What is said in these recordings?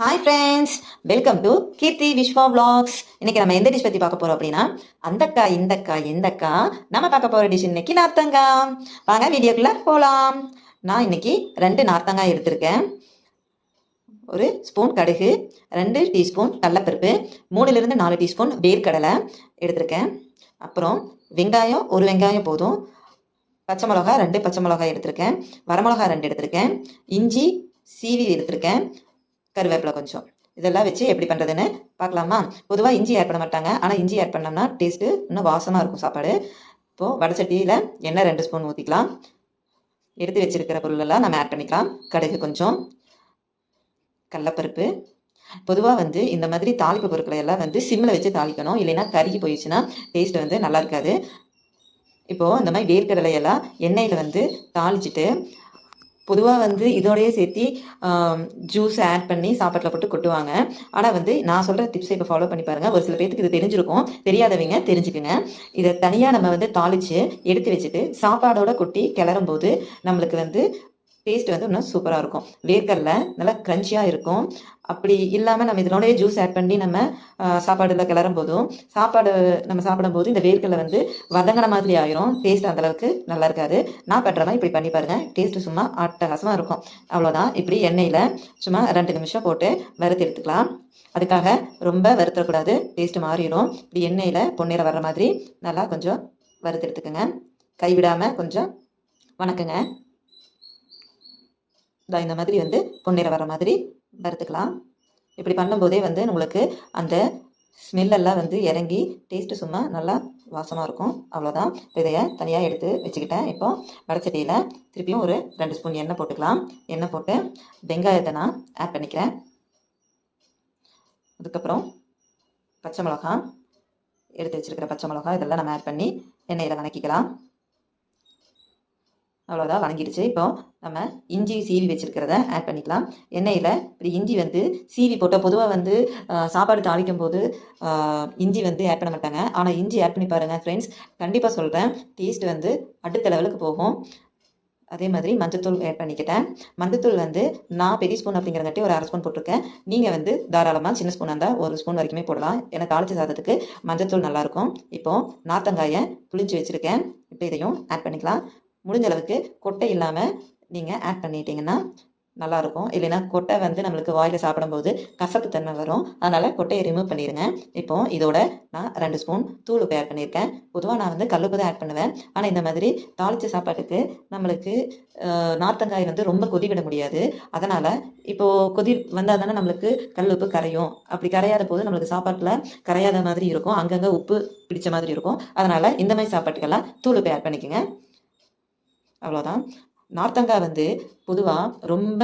Hi friends welcome to Keerthi Viswa vlogs. இன்னைக்கு நம்ம எந்த டிஷ் பற்றி பார்க்க போகிறோம் அப்படின்னா அந்தக்கா இந்தக்கா எந்தக்கா நம்ம பார்க்க போகிற டிஷ் இன்னைக்கு நார்த்தங்காய். வாங்க வீடியோக்குள்ளே போகலாம் நான் இன்னைக்கு ரெண்டு நார்த்தங்காய் எடுத்திருக்கேன். ஒரு ஸ்பூன் கடுகு ரெண்டு டீஸ்பூன் கடலப்பருப்பு மூணுலேருந்து நாலு டீஸ்பூன் வேர்க்கடலை எடுத்திருக்கேன். அப்புறம் வெங்காயம் ஒரு வெங்காயம் போதும். பச்சை மிளகா ரெண்டு பச்சை மிளகாய் எடுத்திருக்கேன். வரமிளகா ரெண்டு எடுத்திருக்கேன். இஞ்சி சீவி எடுத்திருக்கேன். கருவேப்பிலை கொஞ்சம். இதெல்லாம் வச்சு எப்படி பண்ணுறதுன்னு பார்க்கலாமா? பொதுவாக இஞ்சி ஆட் பண்ண மாட்டாங்க. ஆனால் இஞ்சி ஆட் பண்ணோம்னா டேஸ்ட்டு இன்னும் வாசமாக இருக்கும் சாப்பாடு. இப்போது வடச்சட்டியில் எண்ணெய் ரெண்டு ஸ்பூன் ஊற்றிக்கலாம் எடுத்து வச்சிருக்கிற பொருளெல்லாம் நம்ம ஆட் பண்ணிக்கலாம். கடுகு கொஞ்சம். கடலப்பருப்பு. பொதுவாக வந்து இந்த மாதிரி தாளிப்பு பொருட்களை எல்லாம் வந்து சிம்மில் வச்சு தாளிக்கணும். இல்லைன்னா கருகி போயிடுச்சுன்னா டேஸ்ட் வந்து நல்லா இருக்காது. இப்போது இந்த மாதிரி வேர்க்கடலையெல்லாம் எண்ணெயில் வந்து தாளிச்சிட்டு பொதுவாக வந்து இதோடய சேர்த்து ஜூஸ் ஆட் பண்ணி சாப்பாட்டில் போட்டு கொட்டுவாங்க. ஆனால் வந்து நான் சொல்கிற டிப்ஸை இப்போ ஃபாலோ பண்ணி பாருங்கள் ஒரு சில பேருக்கு இது தெரிஞ்சிருக்கும். தெரியாதவங்க தெரிஞ்சுக்குங்க. இதை தனியாக நம்ம வந்து தாளித்து எடுத்து வச்சுட்டு சாப்பாடோட கொட்டி கிளறும் போது நம்மளுக்கு வந்து டேஸ்ட் வந்து இன்னும் சூப்பராக இருக்கும். வேர்க்கல்ல நல்லா க்ரன்ச்சியாக இருக்கும். அப்படி இல்லாமல் நம்ம இதனோடய ஜூஸ் ஆட் பண்ணி நம்ம சாப்பாடில் கிளறும் போதும் சாப்பாடு நம்ம சாப்பிடும்போது இந்த வேர்க்கடலை வந்து வதங்கின மாதிரி ஆயிரும். டேஸ்ட் அந்தளவுக்கு நல்லா இருக்காது. நான் பண்ணுறதான் இப்படி பண்ணி பாருங்கள் டேஸ்ட்டு சும்மா அட்டகாசமாக இருக்கும். அவ்வளோதான் இப்படி எண்ணெயில் சும்மா ரெண்டு நிமிஷம் போட்டு வறுத்து எடுத்துக்கலாம். அதுக்காக ரொம்ப வறுத்தக்கூடாது டேஸ்ட் மாறிடும். இப்படி எண்ணெயில் பொன்னிற வர்ற மாதிரி நல்லா கொஞ்சம் வறுத்து எடுத்துக்கோங்க. கைவிடாமல் கொஞ்சம் வணக்கங்க. இதோ இந்த மாதிரி வந்து பொன்னிற வர மாதிரி வறுத்துக்கலாம். இப்படி பண்ணும்போதே வந்து உங்களுக்கு அந்த ஸ்மெல்லெல்லாம் வந்து இறங்கி டேஸ்ட்டு சும்மா நல்லா வாசமாக இருக்கும். அவ்வளோதான் இதையை தனியாக எடுத்து வச்சுக்கிட்டேன். இப்போ வடச்சட்டியில் திருப்பியும் ஒரு ரெண்டு ஸ்பூன் எண்ணெய் போட்டுக்கலாம். எண்ணெய் போட்டு வெங்காயத்தை நான் ஆட் பண்ணிக்கிறேன். அதுக்கப்புறம் பச்சை மிளகா எடுத்து வச்சுருக்கிற பச்சை மிளகா இதெல்லாம் நம்ம ஆட் பண்ணி எண்ணெயில் வணக்கிக்கலாம். அவ்வளோதான் வணங்கிடுச்சு. இப்போ நம்ம இஞ்சி சீவி வச்சுருக்கிறத ஆட் பண்ணிக்கலாம். எண்ணெயில் இப்படி இஞ்சி வந்து சீவி போட்டால் பொதுவாக வந்து சாப்பாடு தாளிக்கும் போது இஞ்சி வந்து ஆட் பண்ண மாட்டாங்க. ஆனால் இஞ்சி ஆட் பண்ணி பாருங்கள் ஃப்ரெண்ட்ஸ் கண்டிப்பாக சொல்கிறேன் டேஸ்ட் வந்து அடுத்த லெவலுக்கு போகும். அதே மாதிரி மஞ்சத்தூள் ஆட் பண்ணிக்கிட்டேன். மஞ்சத்தூள் வந்து நான் பெரிய ஸ்பூன் அப்படிங்கிறங்காட்டி ஒரு அரை ஸ்பூன் போட்டிருக்கேன். நீங்கள் வந்து தாராளமாக சின்ன ஸ்பூனாக இருந்தால் ஒரு ஸ்பூன் வரைக்குமே போடலாம். எனக்கு தாளிச்ச சாதத்துக்கு மஞ்சத்தூள் நல்லாயிருக்கும் இப்போது நார்த்தங்காயை புளிஞ்சு வச்சுருக்கேன். இப்போ இதையும் ஆட் பண்ணிக்கலாம். முடிஞ்ச அளவுக்கு கொட்டை இல்லாமல் நீங்கள் ஆட் பண்ணிட்டீங்கன்னா நல்லாயிருக்கும். இல்லைன்னா கொட்டை வந்து நம்மளுக்கு வாயில் சாப்பிடும்போது கசப்பு தன்மை வரும். அதனால் கொட்டையை ரிமூவ் பண்ணிடுங்க இப்போ இதோட நான் ரெண்டு ஸ்பூன் தூள் உப்பு ஆட் பண்ணியிருக்கேன் பொதுவாக நான் வந்து கல்லுப்பு தான் ஆட் பண்ணுவேன். ஆனால் இந்த மாதிரி தாளித்த சாப்பாட்டுக்கு நம்மளுக்கு நார்த்தங்காய் வந்து ரொம்ப கொதி விட முடியாது. அதனால் இப்போது கொதி வந்தால் தானே நம்மளுக்கு கல் உப்பு கரையும். அப்படி கரையாத போது நம்மளுக்கு சாப்பாட்டில் கரையாத மாதிரி இருக்கும். அங்கங்கே உப்பு பிடிச்ச மாதிரி இருக்கும். அதனால் இந்த மாதிரி சாப்பாட்டுக்கெல்லாம் தூள் உப்பு ஆட் பண்ணிக்கோங்க. அவ்வளோதான் நார்த்தங்காய் வந்து பொதுவாக ரொம்ப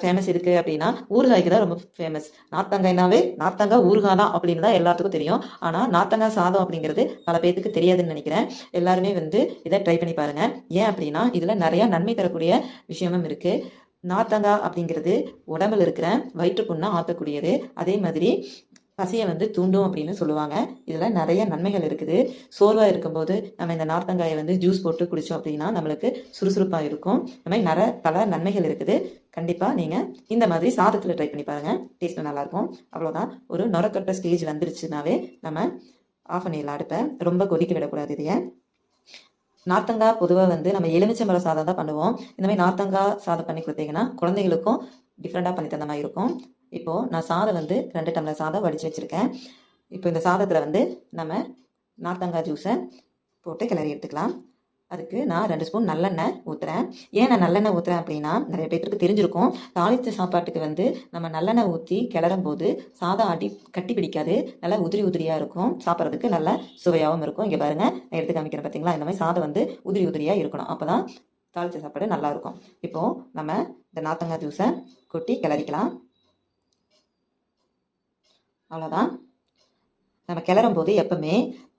ஃபேமஸ் இருக்குது அப்படின்னா ஊறுகாய்க்கு தான் ரொம்ப ஃபேமஸ் நார்த்தங்காய்னாவே நார்த்தங்காய் ஊறுகாய் தான் அப்படின்னு தான் எல்லாத்துக்கும் தெரியும். ஆனால் நார்த்தங்காய் சாதம் அப்படிங்கிறது பல பேர்த்துக்கு தெரியாதுன்னு நினைக்கிறேன். எல்லாருமே வந்து இதை ட்ரை பண்ணி பாருங்கள் ஏன் அப்படின்னா இதில் நிறையா நன்மை தரக்கூடிய விஷயமும் இருக்குது நார்த்தங்காய் அப்படிங்கிறது உடம்புல இருக்கிற வயிற்றுப்புண்ணை ஆற்றக்கூடியது அதே மாதிரி பசியை வந்து தூண்டும் அப்படின்னு சொல்லுவாங்க. இதில் நிறைய நன்மைகள் இருக்குது. சோர்வாக இருக்கும்போது நம்ம இந்த நார்த்தங்காயை வந்து ஜூஸ் போட்டு குடித்தோம் அப்படின்னா நம்மளுக்கு சுறுசுறுப்பாக இருக்கும். இந்த மாதிரி நிறைய பல நன்மைகள் இருக்குது. கண்டிப்பாக நீங்கள் இந்த மாதிரி சாதத்தில் ட்ரை பண்ணி பாருங்கள் டேஸ்ட்டு நல்லாயிருக்கும். அவ்வளோதான் ஒரு நுரக்கட்ட ஸ்டேஜ் வந்துருச்சுனாவே நம்ம ஆஃப் பண்ணிடலாம். அடுப்பை ரொம்ப கொதிக்க விடக்கூடாது இதைய. நார்த்தங்காய் பொதுவாக வந்து நம்ம எலுமிச்சம்பழம் சாதம் தான் பண்ணுவோம். இந்த மாதிரி நார்த்தங்காய் சாதம் பண்ணி கொடுத்தீங்கன்னா குழந்தைகளுக்கும் டிஃப்ரெண்ட்டாக பண்ணி தந்த மாதிரி இருக்கும். இப்போது நான் சாதம் வந்து ரெண்டு டம்ளர் சாதம் வடித்து வச்சுருக்கேன். இப்போ இந்த சாதத்தில் வந்து நம்ம நார்த்தங்காய் ஜூஸை போட்டு கிளறி எடுத்துக்கலாம். அதுக்கு நான் ரெண்டு ஸ்பூன் நல்லெண்ணெய் ஊற்றுறேன் ஏன் நான் நல்லெண்ணெய் ஊற்றுறேன் அப்படின்னா நிறைய பேருக்கு தெரிஞ்சிருக்கும். தாளித்த சாப்பாட்டுக்கு வந்து நம்ம நல்லெண்ணெய் ஊற்றி கிளறும் போது சாதம் அடி கட்டி பிடிக்காது. நல்லா உதிரி உதிரியாக இருக்கும். சாப்பிட்றதுக்கு நல்லா சுவையாகவும் இருக்கும். இங்கே பாருங்கள் நான் எடுத்து காமிக்கிறேன் பார்த்தீங்களா இந்த மாதிரி சாதம் வந்து உதிரி உதிரியாக இருக்கணும். அப்போ தான் தாளித்த சாப்பாடு நல்லாயிருக்கும் இப்போது நம்ம இந்த நார்த்தங்காய் ஜூஸை கொட்டி கிளறிக்கலாம். அவ்வளோதான் நம்ம கிளறும் போது எப்பவுமே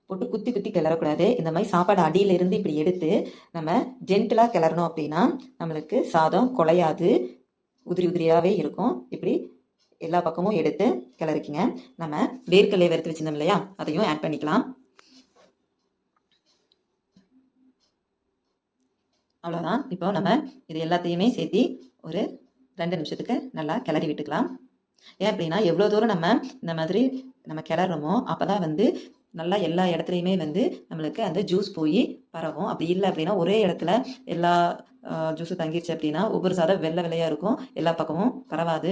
போட்டு குத்தி குத்தி கிளறக்கூடாது. இந்த மாதிரி சாப்பாடு அடியிலிருந்து இப்படி எடுத்து நம்ம ஜென்டிலாக கிளறணும் அப்படின்னா நம்மளுக்கு சாதம் குலையாது உதிரி உதிரியாகவே இருக்கும். இப்படி எல்லா பக்கமும் எடுத்து கிளறிக்கிங்க. நம்ம வேர்க்கல்லையை வறுத்து வச்சிருந்தோம் இல்லையா? அதையும் ஆட் பண்ணிக்கலாம். அவ்வளோதான் இப்போ நம்ம இது எல்லாத்தையுமே சேர்த்து ஒரு ரெண்டு நிமிஷத்துக்கு நல்லா கிளறி விட்டுக்கலாம். ஏன் அப்படின்னா எவ்வளோ தூரம் நம்ம இந்த மாதிரி நம்ம கிளறோமோ அப்போ தான் வந்து நல்லா எல்லா இடத்துலையுமே வந்து நம்மளுக்கு அந்த ஜூஸ் போய் பரவும். அப்படி இல்லை அப்படின்னா ஒரே இடத்துல எல்லா ஜூஸும் தங்கிருச்சு அப்படின்னா ஒவ்வொரு சாதம் வெள்ளை வெள்ளையாக இருக்கும். எல்லா பக்கமும் பரவாது.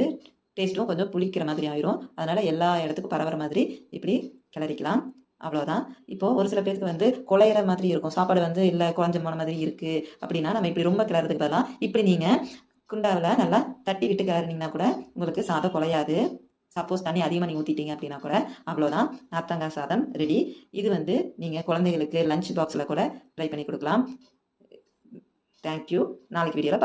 டேஸ்ட்டும் கொஞ்சம் புளிக்கிற மாதிரி ஆயிரும். அதனால் எல்லா இடத்துக்கும் பரவுற மாதிரி இப்படி கிளறிக்கலாம். அவ்வளோதான் இப்போது ஒரு சில பேருக்கு வந்து குழையிற மாதிரி இருக்கும். சாப்பாடு வந்து இல்லை குழஞ்ச போன மாதிரி இருக்குது அப்படின்னா நம்ம இப்படி ரொம்ப கிளறதுக்கு பதிலாக இப்படி நீங்கள் குண்டாவில் நல்லா தட்டி விட்டு கிளறினீங்கன்னா கூட உங்களுக்கு சாதம் குலையாது. சப்போஸ் தண்ணி அதிகமாக நீங்கள் ஊற்றிட்டீங்க அப்படின்னா கூட அவ்வளோதான் நார்த்தங்காய் சாதம் ரெடி இது வந்து நீங்கள் குழந்தைகளுக்கு லஞ்ச் பாக்ஸில் கூட ட்ரை பண்ணி கொடுக்கலாம். தேங்க்யூ நாளைக்கு வீடியோவில்